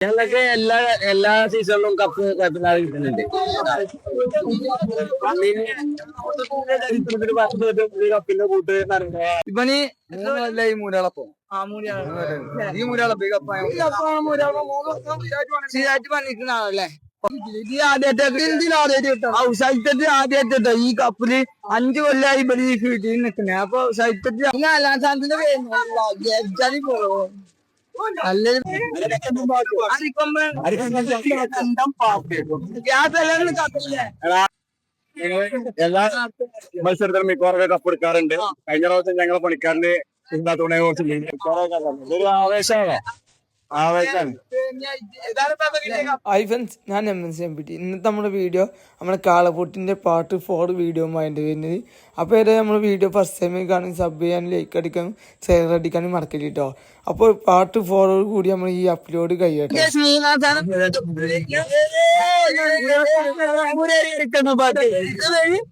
ഞങ്ങൾക്ക് എല്ലാ എല്ലാ സീസണിലും കപ്പ് കുഴപ്പമില്ലാതെ കിട്ടുന്നുണ്ട് കപ്പിന്റെ കൂട്ട് ഇവന് മൂന്നല്ല ഈ മൂരാളപ്പോ ഈ മൂരാളപ്പ് ഈ ആളല്ലേ? ആദ്യമായിട്ട് ഈ കപ്പിൽ അഞ്ചു കൊല്ലായി ഇവർ ഈ ഫീൽഡിൽ നിൽക്കുന്നത് അപ്പൊ സൈറ്റത്തിൽ നാലാം സ്ഥാനത്തിന്റെ നല്ലൊരു എല്ലാ മത്സരത്തിലും മിക്കവാറൊക്കെ കപ്പ് എടുക്കാറുണ്ട്. കഴിഞ്ഞ പ്രാവശ്യം ഞങ്ങളെ പണിക്കാരന്റെ എന്താ തുണയെ കുറിച്ച് ഒരു ആവേശമാണ്? ആവേശമാണ്. ഹായ് ഫ്രണ്ട്സ് ഞാൻ M N C M P T ഇന്നത്തെ നമ്മുടെ വീഡിയോ നമ്മുടെ കാളപൂട്ടിന്റെ പാർട്ട് ഫോർ വീഡിയോ ആയിട്ട് വരുന്നത്. അപ്പോൾ ഏതാ നമ്മൾ വീഡിയോ ഫസ്റ്റ് ടൈം കാണും സബ് ചെയ്യാനും ലൈക്ക് അടിക്കാനും ഷെയർ അടിക്കാനും മറക്കില്ല കേട്ടോ അപ്പോൾ പാർട്ട് ഫോറോട് കൂടി നമ്മൾ ഈ അപ്ലോഡ് കഴിയട്ടെ.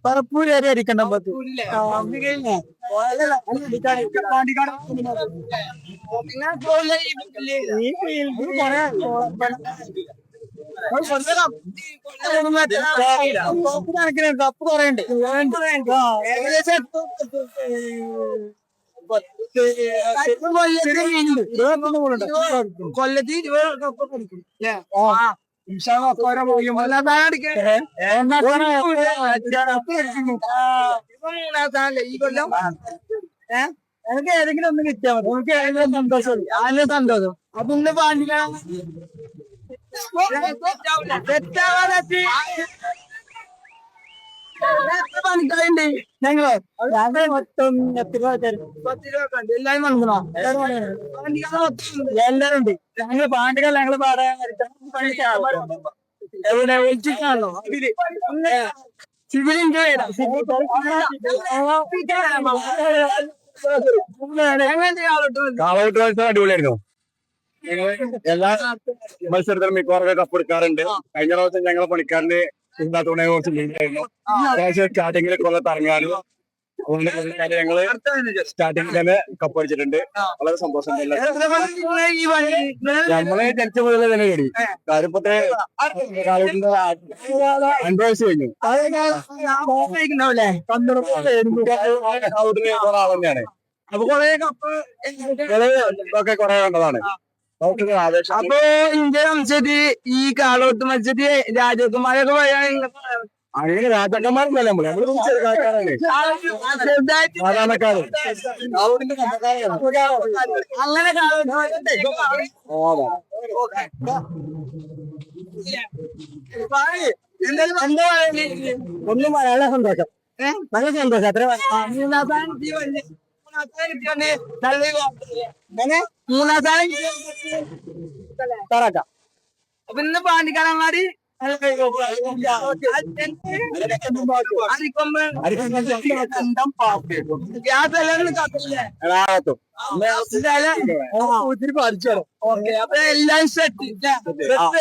പറപ്പൂരേരി അടിക്കണ്ട പത്ത്. കപ്പ് കുറയുണ്ട്? ഏകദേശം ഇരുപത് കപ്പ് കൊടുക്കും. സ്ഥാനല്ലേ ഈ കൊല്ലം? എനിക്ക് ഏതെങ്കിലും ഒന്ന് കിട്ടിയാൽ മതി. ഏതെങ്കിലും സന്തോഷം. അതിന് സന്തോഷം. അപ്പൊ ഇന്ന് പാണ്ടിക്കാൻ ഞങ്ങൾ മൊത്തം ഞങ്ങൾ പാണ്ടികൾ ഞങ്ങൾ പാടാൻ എവിടെ എൻജോയ് കാളോട്ട് മത്സരം അടിപൊളിയായിരുന്നു. എല്ലാ മത്സരത്തിലും മിക്കവാറൊക്കെ കപ്പ് എടുക്കാറുണ്ട് കഴിഞ്ഞ പ്രാവശ്യം ഞങ്ങൾ പണിക്കാരന്റെ തുണയെ കുറിച്ച് സ്റ്റാർട്ടിങ്ങിൽ കുറെ തറങ്ങാനും അതുകൊണ്ട് ഞങ്ങൾ സ്റ്റാർട്ടിങ്ങിൽ തന്നെ കപ്പ് അടിച്ചിട്ടുണ്ട് വളരെ സന്തോഷം നമ്മളെ ജനിച്ച മുതൽ തന്നെ കേടി കാര്യപ്പത്തെ കാലോട്ടിന്റെ വയസ്സ് കഴിഞ്ഞു തന്നെയാണ് അപ്പൊ കൊറേ കപ്പ് കൊറേ കണ്ടതാണ് അപ്പൊ ഇന്ത്യ മത്സരത്തിൽ ഈ കാളോട്ട് മത്സരത്തിൽ രാജകുമാരൊക്കെ പോയാൽ അങ്ങനെ രാജാക്കന്മാരൊന്നല്ല നമ്മൾ നമ്മൾ ചെറുക്കാരാണ് സാധാരണക്കാര്. അങ്ങനെ കാളോട്ട് എന്താ ഒന്നും പറയാനുള്ള സന്തോഷം. നല്ല സന്തോഷം. അത്ര മൂന്നാം സ്ഥാനം തറക്കാം. അപ്പൊ ഇന്ന് പാണ്ടിക്കാരന്മാര് ഗ്യാസ് എല്ലാം കത്തില്ലേ? ഒത്തിരി പഠിച്ചു ഓക്കെ അപ്പൊ എല്ലാം സെറ്റ്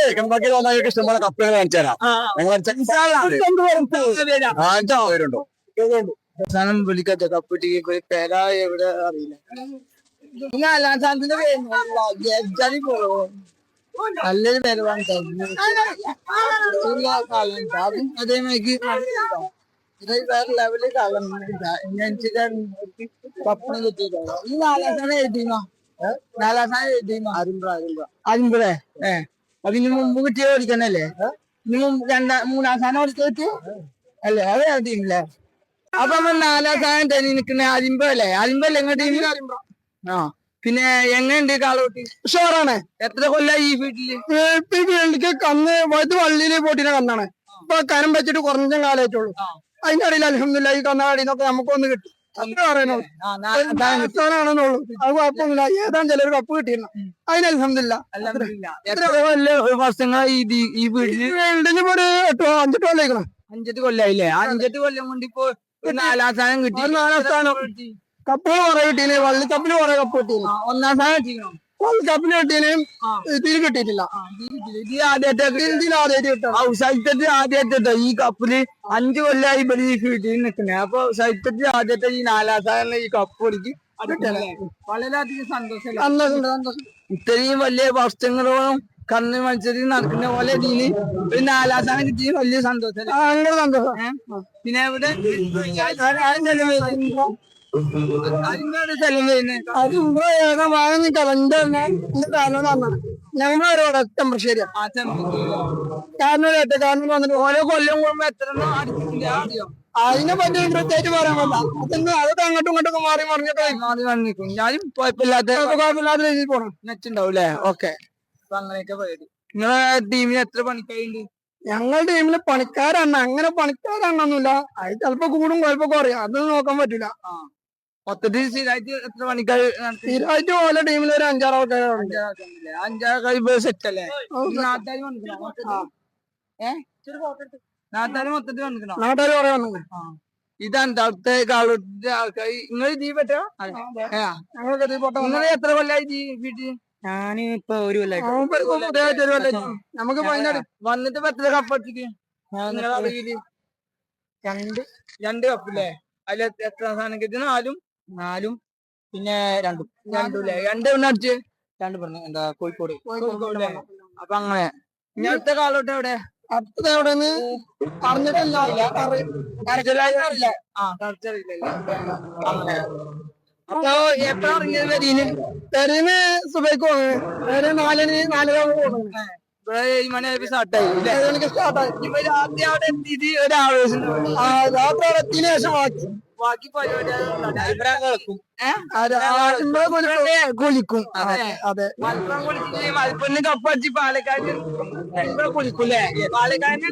ചിക്കൻ ബാക്കി തോന്നാൻ ഇഷ്ടംപോലെ കപ്പുകൾ കാണിച്ചു തരാം. ഞങ്ങൾ പേരുണ്ടോ അവസാനം വിളിക്കട്ടെ കപ്പിട്ടി പേരാ എവിടെ അറിയില്ല. നാലാം സ്ഥാനത്തിന്റെ പേര് പോവോ നല്ലൊരു പേര് വാങ്ങിക്കും അതേമാതിരി വേറെ ലെവലിൽ കള്ളം കപ്പിന് കിട്ടിയിട്ടോ ഈ നാലാം സ്ഥാനം എഴുതിയോ നാലാം സ്ഥാനം എഴുതിയോ അരിമ്പറേ ഏ. അതിന് മുമ്പ് കിട്ടിയ ഓടിക്കണല്ലേ? ഇനി മുമ്പ് രണ്ടാം മൂന്നാം സ്ഥാനം ഓടിച്ചു കിട്ടി? അല്ലേ? അത് എഴുതിയില്ലേ അപ്പൊ നമ്മൾ നാലാം സ്ഥാനം തന്നെ നിൽക്കുന്ന അരിമ്പല്ലേ അരിമ്പല്ലേ എങ്ങോട്ട് ആ. പിന്നെ എങ്ങനെയുണ്ട് കാളോട്ടി? ഷോറാണ് എത്ര കൊല്ലായി ഈ വീട്ടിൽ? കന്ന് വലുത് വള്ളിയിൽ പോട്ടിനെ കന്നാണ്. ഇപ്പൊ കനം വെച്ചിട്ട് കുറഞ്ഞ കാലായിട്ടുള്ളൂ അതിന്റെ ഇടയിൽ അലഹമില്ല ഈ കന്നാടി നിന്നൊക്കെ നമുക്കൊന്ന് കിട്ടും. സ്ഥാനാണെന്നുള്ളൂ. അത് കുഴപ്പമൊന്നുമില്ല. ഏതാണ്ട് ചിലർ കപ്പ് കിട്ടിയിരുന്നു. അതിന് അലഹമില്ല കൊല്ല വർഷങ്ങളായി ഈ വീട്ടിൽ? ഒരു എട്ടോ അഞ്ചെട്ടോ കൊല്ലേക്കണം അഞ്ചെട്ട് കൊല്ലായില്ലേ? അഞ്ചെട്ട് കൊല്ലം കൊണ്ട് ഇപ്പൊ ഒരു നാലാം സ്ഥാനം കിട്ടി. നാലാം സ്ഥാനം. കപ്പിന് കുറെ കിട്ടീന് വള്ളിക്കപ്പിന് കുറെ കപ്പ് കിട്ടീന് ഒന്നാം സ്ഥാനം കിട്ടിയോ? വള്ളിക്കപ്പിന് കിട്ടിയാലും ആ. ഇതിന് കിട്ടിയിട്ടില്ല. ഇതിൽ ആദ്യമായിട്ട് ആദ്യമായിട്ട് ഈ കപ്പിൽ അഞ്ചു കൊല്ലായി ഇവർ ഈ ഫീൽഡിൽ അപ്പൊ സൈത്യത്തിൽ ആദ്യത്തെ ഈ നാലാം സ്ഥാനം ഈ കപ്പ് കളിക്ക് വളരെയധികം സന്തോഷം. ഇത്രയും വലിയ വർഷങ്ങളോളം കന്ന് മത്സരത്തിൽ നടക്കുന്ന പോലെ ഇതിന് ഒരു നാലാം സ്ഥാനം കിട്ടിയ വലിയ സന്തോഷം. സന്തോഷം. പിന്നെ ഇവിടെ കാരണം കാരണം വന്നിട്ട് ഓരോ കൊല്ലം കൂടുമ്പോ എത്ര അതിനെ പറ്റി പ്രത്യേകിച്ച് പറയാൻ പറ്റില്ല. അതൊന്നും അതൊക്കെ അങ്ങോട്ടും ഇങ്ങോട്ടും മാറി മറിഞ്ഞിട്ട് മാറി ഞാനും കുഴപ്പമില്ലാത്ത കുഴപ്പമില്ലാത്ത രീതിയിൽ പോണം. അല്ലേ? ഓക്കെ. അപ്പൊ അങ്ങനെയൊക്കെ പോയത് നിങ്ങളെ ടീമിൽ എത്ര പണിക്കാരുണ്ട്? ഞങ്ങളുടെ ടീമിൽ പണിക്കാരാണ് അങ്ങനെ പണിക്കാരാണെന്നൊന്നുമില്ല അത് ചിലപ്പോ കൂടും കുഴപ്പമൊക്കെ കുറയും. അതൊന്നും നോക്കാൻ പറ്റൂല. മൊത്തത്തിൽ സ്ഥിരമായിട്ട് എത്ര പണിക്കാർ സ്ഥിരമായിട്ട് ഓരോ ടീമിൽ ഒരു അഞ്ചാറ് ആൾക്കാരുണ്ട്. അഞ്ചാറ് ഇപ്പൊ സെറ്റ്. അല്ലേ നാട്ടുകാർ മൊത്തത്തിൽ? വന്നിക്കണോ? നാട്ടുകാർ കുറെ വന്നിക്കണോ. ഇതാണ് അടുത്ത കാളൂട്ടിന്റെ ആൾക്കാർ നിങ്ങൾ ജീ ഞങ്ങൾക്ക് നിങ്ങൾ എത്ര കൊല്ലായി ജീ വീട്ടിൽ ഞാനിപ്പോ ഒരു നമുക്ക് വയനാട് വന്നിട്ട് ഇപ്പൊ എത്ര കപ്പ് അറിയിൽ. രണ്ട് രണ്ട് കപ്പില്ലേ അതിൽ എത്ര സാധനം കിട്ടി? നാലും? നാലും പിന്നെ രണ്ടും. രണ്ടും രണ്ട്. എണ്ണ അടിച്ച്? രണ്ട് പറഞ്ഞു എന്താ കോഴിക്കോട്. കോഴിക്കോട്. അപ്പൊ അങ്ങനെ. ഇനി അടുത്ത കാലോട്ട് എവിടെ? അടുത്തത് എവിടെ പറഞ്ഞിട്ടില്ല. അറിയില്ല. ആ കറച്ചറിയില്ലല്ലേ അങ്ങനെ. അപ്പൊ എപ്പഴാ ഇറങ്ങിയത് പെരീന് പെരീന് സുബൈക്ക് പെരീന് നാലിന് നാലര പോകുന്നു സ്റ്റാർട്ടായി ഇപ്പൊ രാത്രി അവിടെ എത്തിയിട്ട് ഒരു ആവേശം രാത്രി അവിടെ എത്തിയതിനു ശേഷം ബാക്കി. അതെ മലപ്പുറം കപ്പടിച്ച് പാലക്കാട് ഇവിടെ പാലക്കാടിന്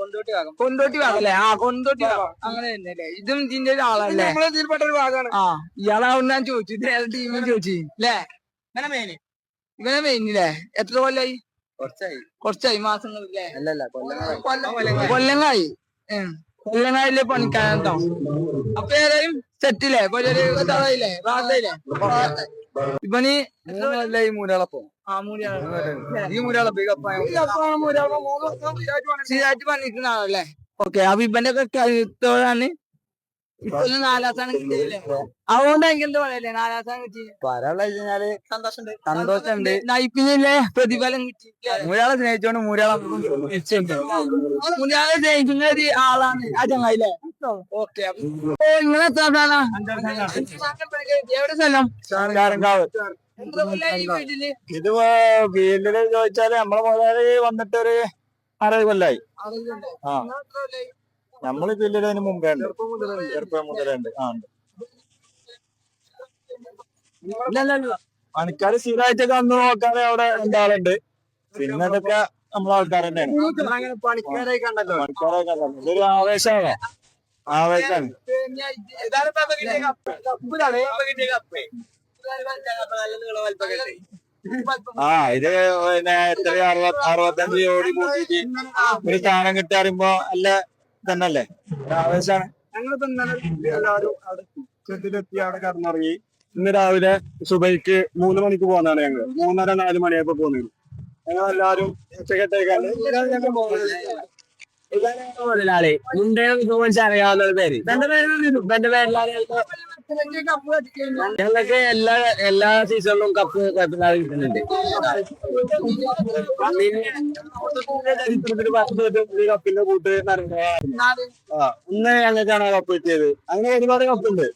കൊണ്ടോട്ടി ഭാഗം. കൊണ്ടോട്ടി ഭാഗല്ലേ ആ കൊണ്ടോട്ടി ഭാഗം. അങ്ങനെ തന്നെയല്ലേ? ഇതും ഇതിന്റെ ഒരു ആളല്ലേ? നമ്മളെ ഇതിൽപ്പെട്ട ഒരു ഭാഗമാണ്. ആ ഇയാളാവുന്ന ഞാൻ ചോദിച്ചു. ടീമിൽ ചോദിച്ചു. അല്ലേ? അങ്ങനെ മെയിന് ഇവനെ മെയിനില്ലേ എത്ര കൊല്ലായി? കുറച്ചായി. കുറച്ചായി മാസങ്ങളില്ലേ? അല്ലല്ല കൊല്ലങ്ങായില്ലേ പണിക്കാനോ അപ്പൊ ഏതായാലും സെറ്റില്ലേ കൊല്ലായില്ലേ റാസയില്ലേ ഇവന് മൂരാളപ്പം ആ ഈ മൂരാളപ്പം ഈ സ്ഥിരമായിട്ട് പണിക്കുന്ന ആളല്ലേ? ഓക്കെ അപ്പൊ ഇവന്റെ ഒക്കെ കരുത്തോടാണ്. ഇപ്പൊ ഒരു നാലാം സ്ഥാനം കിട്ടിയില്ലേ? അതുകൊണ്ട് പറയല്ലേ നാലാം സ്ഥാനം കിട്ടി. പറയാനുള്ള കഴിഞ്ഞാൽ സന്തോഷമുണ്ട്. സന്തോഷമുണ്ട്. നയിപ്പിന്നില്ലേ പ്രതിഫലം കിട്ടി. മൂരാളെ സ്നേഹിച്ചോണ്ട് മൂരാളം മുന്നാളെ സ്നേഹിക്കുന്ന ഒരു ആളാണ് ആ ചങ്ങായില്ലേ ഓക്കെ. ഓ ഇങ്ങനെ എത്ര എവിടെ സ്ഥലം? കാരങ്കാവ് ഇത് വീട്ടിൽ? ചോദിച്ചാൽ നമ്മളെ മുതലാളി വന്നിട്ട് ഒരു അറുപത് കൊല്ലായി. ആ. നമ്മൾ ജില്ലയിൽ അതിന് മുമ്പേ ഉണ്ട്. ചെറുപ്പം മുതലേ ഉണ്ട്. ആ ഉണ്ട്. പണിക്കാര് സ്ഥിരമായിട്ടൊക്കെ അന്ന് നോക്കാതെ അവിടെ ഉണ്ടാളുണ്ട് പിന്നെ അതൊക്കെ നമ്മളെ ആൾക്കാർ തന്നെയാണ്. പണിക്കാരെ കണ്ടല്ലോ. ഇതൊരു ആവേശമാണ്. ആവേശാണ് ആ ഇത് പിന്നെ എത്ര അറുപത് അറുപത്തഞ്ച് കോടി കൂട്ടിയിട്ട് ഒരു സ്ഥാനം കിട്ടി അറിയുമ്പോ നല്ല തന്നല്ലേ അല്ലേ ആവേശമാണ് ഞങ്ങളിപ്പോ ഇന്നലെ എല്ലാവരും അവിടെ കടന്നിറങ്ങി. ഇന്ന് രാവിലെ സുബൈക്ക് മൂന്ന് മണിക്ക് പോകുന്നതാണ് ഞങ്ങൾ മൂന്നര നാല് മണിയായപ്പോ പോകുന്നത് ഞങ്ങൾ എല്ലാവരും ഉച്ചക്കത്തേക്കാണ് മുതലാളി മുണ്ടേ അറിയാവുന്ന പേര്. എന്റെ പേര് ഞങ്ങൾക്ക് എല്ലാ എല്ലാ സീസണിലും കപ്പ് കുഴപ്പമില്ലാതെ കിട്ടുന്നുണ്ട്. കപ്പിന്റെ കൂട്ട് ഒന്ന് ഞങ്ങൾക്കാണ് കപ്പ് കിട്ടിയത്. അങ്ങനെ ഒരുപാട് കപ്പുണ്ട്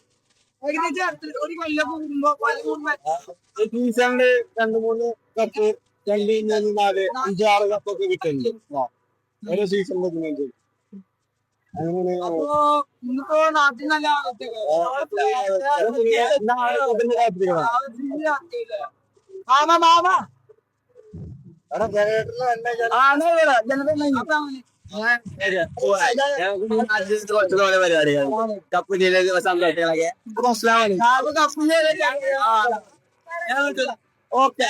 സീസണിൽ രണ്ട് മൂന്ന് കപ്പ് രണ്ട് മൂന്ന് നാല് അഞ്ചാറ് ആറ് കപ്പൊക്കെ കിട്ടുന്നുണ്ട്. ഓരോ സീസണിലും അപ്പൊ ഇന്നിപ്പോ നാട്ടിൽ നല്ല മാമ മാമ. ആണോ പരിപാടിയാണ്. കപ്പ് സന്തോഷങ്ങളൊക്കെ. ഓക്കെ.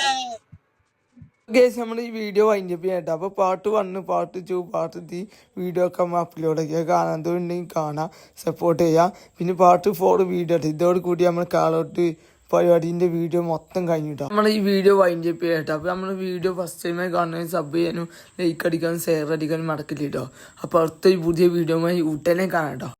ഗേസ് നമ്മൾ ഈ വീഡിയോ വൈൻഡ് അപ്പ് ചെയ്യട്ടെ അപ്പോൾ part one part two part three video ഒക്കെ നമ്മൾ അപ്ലോഡ് ചെയ്യുക കാണാത്തതുണ്ടെങ്കിൽ കാണാം. സപ്പോർട്ട് ചെയ്യാം. പിന്നെ പാർട്ട് ഫോർ വീഡിയോ ഇട്ട് ഇതോട് കൂടി നമ്മൾ കാളോട്ട് പരിപാടിന്റെ വീഡിയോ മൊത്തം കഴിഞ്ഞിട്ടോ. നമ്മൾ ഈ വീഡിയോ വൈൻഡ് അപ്പ് ചെയ്യട്ടെ അപ്പോൾ നമ്മൾ വീഡിയോ ഫസ്റ്റ് ടൈമായി കാണുന്നത് സബ് ചെയ്യാനും ലൈക്ക് അടിക്കാനും ഷെയർ അടിക്കാനും മടക്കില്ല കേട്ടോ അപ്പോൾ അടുത്ത ഈ പുതിയ വീഡിയോമായി ഉടനെ കാണാം